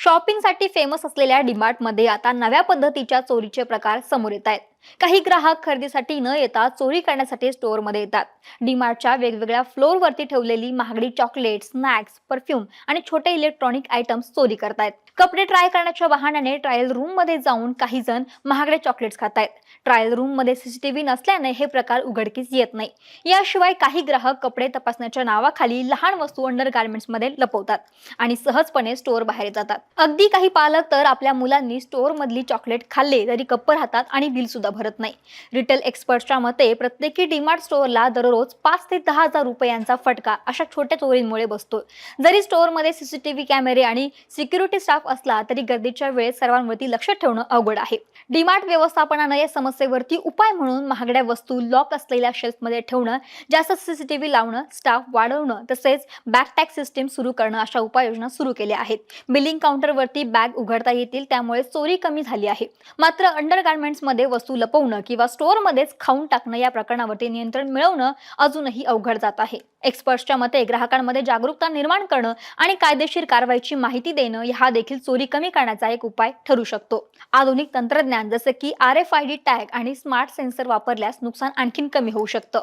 शॉपिंगसाठी फेमस असलेल्या डीमार्टमध्ये आता नव्या पद्धतीच्या चोरीचे प्रकार समोर येत आहेत. काही ग्राहक खरेदीसाठी न येता चोरी करण्यासाठी स्टोअरमध्ये येतात. डीमार्टच्या वेगवेगळ्या फ्लोअरवरती ठेवलेली महागडी चॉकलेट स्नॅक्स परफ्यूम आणि छोटे इलेक्ट्रॉनिक आयटम्स चोरी करतायत. कपडे ट्राय करण्याच्या बहाण्याने ट्रायल रूममध्ये जाऊन काही जण महागडे चॉकलेट्स खातायत. ट्रायल रूममध्ये सीसीटीव्ही नसल्याने हे प्रकार उघडकीस येत नाही. याशिवाय काही ग्राहक कपडे तपासण्याच्या नावाखाली लहान वस्तू अंडरमध्ये लपवतात आणि सहजपणे स्टोअर बाहेर जातात. अगदी काही पालक तर आपल्या मुलांनी स्टोअर मधली चॉकलेट खाल्ले तरी कप्पर राहतात आणि बिल सुद्धा भरत नाही. रिटेल एक्सपर्टच्या मते प्रत्येकी डीमार्ट स्टोअरला दररोज पाच ते दहा हजार रुपयांचा फटका अशा छोट्या चोरींमुळे बसतो जरी स्टोअरमध्ये सीसीटीव्ही कॅमेरे आणि सिक्युरिटी स्टाफ असला तरी गर्दीच्या वेळेत सर्वांवरती लक्ष ठेवणं अवघड आहे. डीमार्ट व्यवस्थापनानं या समस्येवरती उपाय म्हणून महागड्या वस्तू लॉक असलेल्या शेल्फमध्ये ठेवणं जास्त सीसीटीव्ही लावणं स्टाफ वाढवणं तसेच बॅग टॅग सिस्टीम सुरू करणं अशा उपाययोजना सुरू केल्या आहेत. बिलिंग काउंटरवरती बॅग उघडता येतील त्यामुळे चोरी कमी झाली आहे. मात्र अंडर गार्मेंट्समध्ये वस्तू लपवणं किंवा स्टोअरमध्येच खाऊन टाकणं या प्रकरणावरती नियंत्रण मिळवणं अजूनही अवघड जात आहे. एक्सपर्ट्सच्या मते ग्राहकांमध्ये जागरूकता निर्माण करणं आणि कायदेशीर कारवाईची माहिती देणं हा देखील चोरी कमी करण्याचा एक उपाय ठरू शकतो. आधुनिक तंत्रज्ञान जसं की R F I D tag आणि स्मार्ट सेन्सर वापरल्यास नुकसान आणखीन कमी होऊ शकतं.